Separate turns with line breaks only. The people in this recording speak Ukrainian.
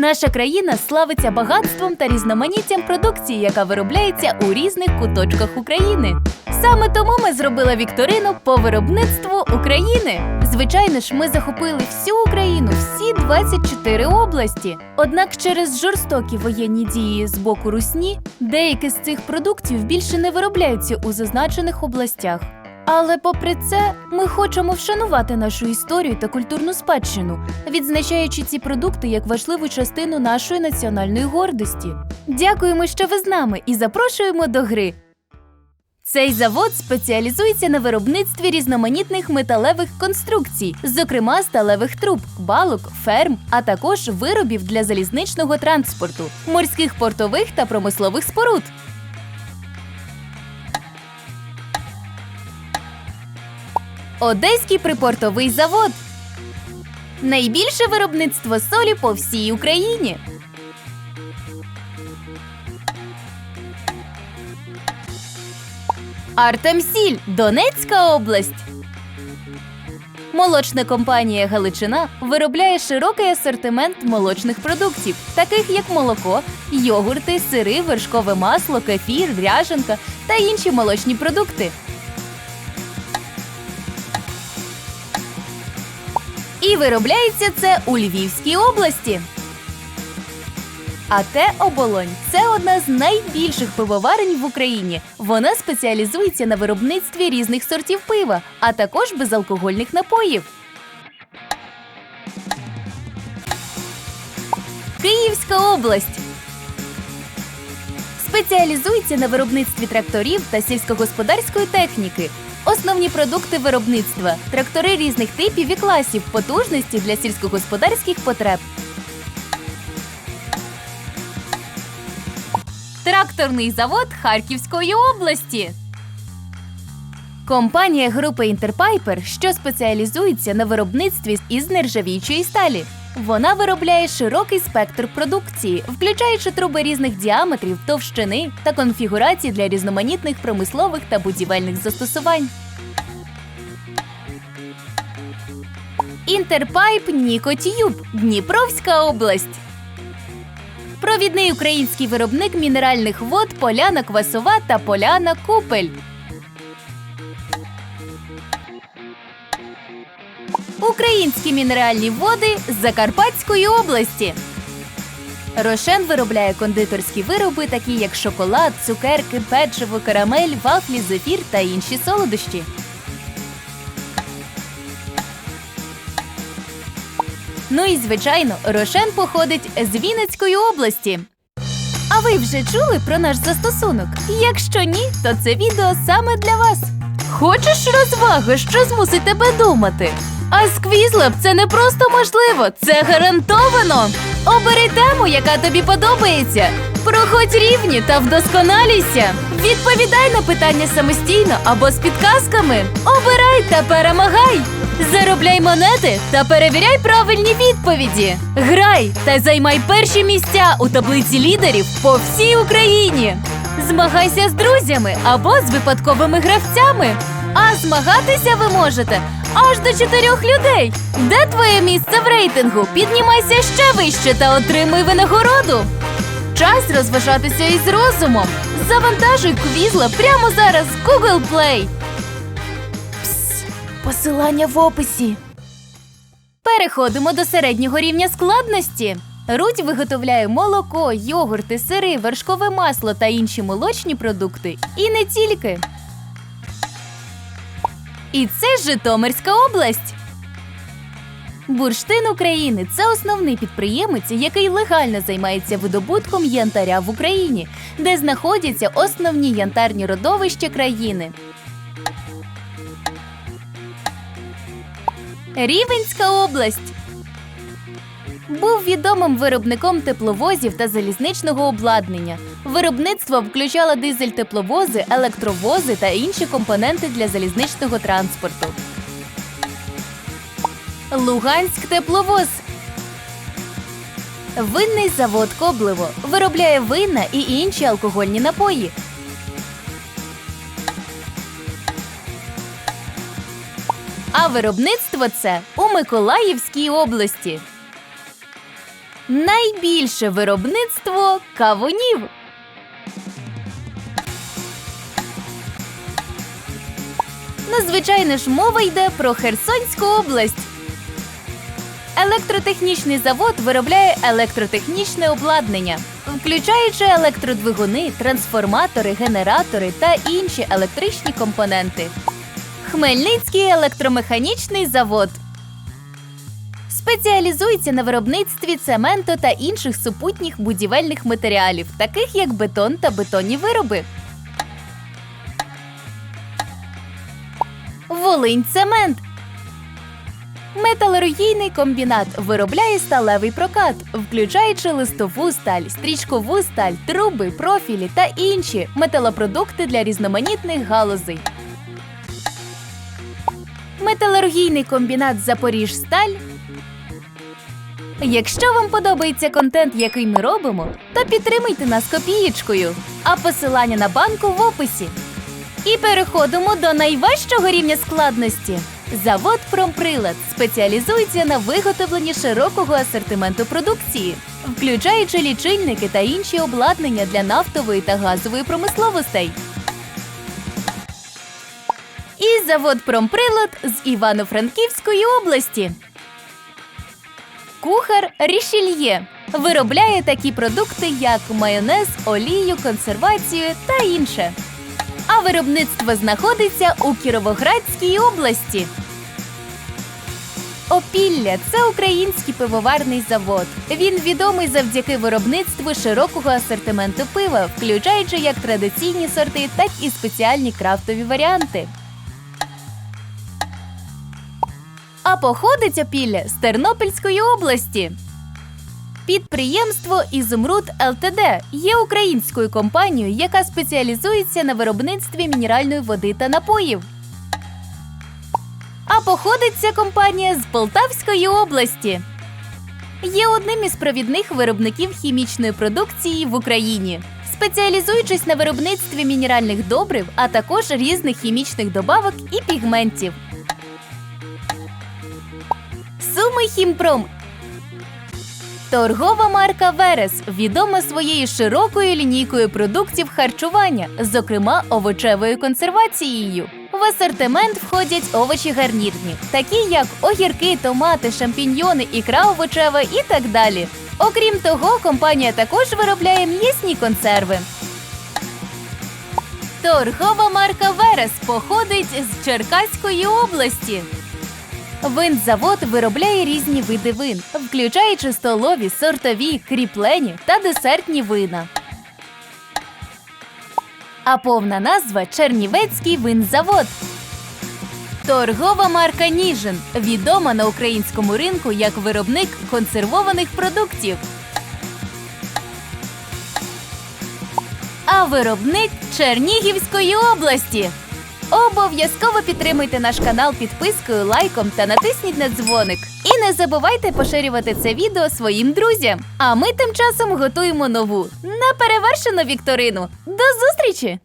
Наша країна славиться багатством та різноманіттям продукції, яка виробляється у різних куточках України. Саме тому ми зробили вікторину по виробництву України. Звичайно ж, ми захопили всю Україну, всі 24 області. Однак через жорстокі воєнні дії з боку Русні деякі з цих продуктів більше не виробляються у зазначених областях. Але попри це, ми хочемо вшанувати нашу історію та культурну спадщину, відзначаючи ці продукти як важливу частину нашої національної гордості. Дякуємо, що ви з нами, і запрошуємо до гри. Цей завод спеціалізується на виробництві різноманітних металевих конструкцій, зокрема сталевих труб, балок, ферм, а також виробів для залізничного транспорту, морських портових та промислових споруд. Одеський припортовий завод. Найбільше виробництво солі по всій Україні. Артемсіль, Донецька область. Молочна компанія Галичина виробляє широкий асортимент молочних продуктів, таких як молоко, йогурти, сири, вершкове масло, кефір, ряженка та інші молочні продукти. І виробляється це у Львівській області. АТ Оболонь це одна з найбільших пивоварень в Україні. Вона спеціалізується на виробництві різних сортів пива, а також безалкогольних напоїв. Київська область спеціалізується на виробництві тракторів та сільськогосподарської техніки. Основні продукти виробництва трактори різних типів і класів потужності для сільськогосподарських потреб. Тракторний завод Харківської області. Компанія групи Інтерпайпер, що спеціалізується на виробництві із нержавіючої сталі. Вона виробляє широкий спектр продукції, включаючи труби різних діаметрів, товщини та конфігурацій для різноманітних промислових та будівельних застосувань. Інтерпайп Нікотюб, Дніпровська область. Провідний український виробник мінеральних вод Поляна Квасова та Поляна Купель. Українські мінеральні води з Закарпатської області. Рошен виробляє кондитерські вироби, такі як шоколад, цукерки, печиво, карамель, вафлі, зефір та інші солодощі. Ну і звичайно, Рошен походить з Вінницької області. А ви вже чули про наш застосунок? Якщо ні, то це відео саме для вас. Хочеш розваги, що змусить тебе думати? А з Quizlab це не просто можливо, це гарантовано. Обери тему, яка тобі подобається. Проходь рівні та вдосконалійся. Відповідай на питання самостійно або з підказками. Обирай та перемагай. Заробляй монети та перевіряй правильні відповіді. Грай та займай перші місця у таблиці лідерів по всій Україні. Змагайся з друзями або з випадковими гравцями. А змагатися ви можете аж до чотирьох людей. Де твоє місце в рейтингу? Піднімайся ще вище та отримуй винагороду. Час розважатися із розумом. Завантажуй квізла прямо зараз з Google Play. Пс, посилання в описі. Переходимо до середнього рівня складності. Рудь виготовляє молоко, йогурти, сири, вершкове масло та інші молочні продукти. І не тільки. І це Житомирська область. Бурштин України це основний підприємець, який легально займається видобутком янтаря в Україні, де знаходяться основні янтарні родовища країни. Рівенська область був відомим виробником тепловозів та залізничного обладнання. Виробництво включало дизель-тепловози, електровози та інші компоненти для залізничного транспорту. Луганськ тепловоз. Винний завод Коблево виробляє вина і інші алкогольні напої. А виробництво це у Миколаївській області. Найбільше виробництво кавунів. Надзвичайно ж мова йде про Херсонську область. Електротехнічний завод виробляє електротехнічне обладнання, включаючи електродвигуни, трансформатори, генератори та інші електричні компоненти. Хмельницький електромеханічний завод спеціалізується на виробництві цементу та інших супутніх будівельних матеріалів, таких як бетон та бетонні вироби. Волинь цемент. Металургійний комбінат виробляє сталевий прокат, включаючи листову сталь, стрічкову сталь, труби, профілі та інші металопродукти для різноманітних галузей. Металургійний комбінат Запоріжсталь. Якщо вам подобається контент, який ми робимо, то підтримуйте нас копієчкою, а посилання на банку в описі. І переходимо до найважчого рівня складності. Завод Промприлад спеціалізується на виготовленні широкого асортименту продукції, включаючи лічильники та інші обладнання для нафтової та газової промисловостей. І завод Промприлад з Івано-Франківської області. Кухар Рішільє виробляє такі продукти, як майонез, олію, консервацію та інше. А виробництво знаходиться у Кіровоградській області. Опілля це український пивоварний завод. Він відомий завдяки виробництву широкого асортименту пива, включаючи як традиційні сорти, так і спеціальні крафтові варіанти. А походить опілля з Тернопільської області. Підприємство Ізумруд ЛТД є українською компанією, яка спеціалізується на виробництві мінеральної води та напоїв. А походить ця компанія з Полтавської області. Є одним із провідних виробників хімічної продукції в Україні, спеціалізуючись на виробництві мінеральних добрив, а також різних хімічних добавок і пігментів. Суми Хімпром Торгова марка Верес відома своєю широкою лінійкою продуктів харчування, зокрема овочевою консервацією. В асортимент входять овочі гарнірні, такі як огірки, томати, шампіньйони, ікра овочева і так далі. Окрім того, компанія також виробляє м'ясні консерви. Торгова марка Верес походить з Черкаської області. Винзавод виробляє різні види вин, включаючи столові, сортові, кріплені та десертні вина. А повна назва Чернівецький винзавод. Торгова марка Ніжин відома на українському ринку як виробник консервованих продуктів. А виробник Чернігівської області. Обов'язково підтримуйте наш канал підпискою, лайком та натисніть на дзвоник. І не забувайте поширювати це відео своїм друзям. А ми тим часом готуємо нову неперевершену вікторину. До зустрічі!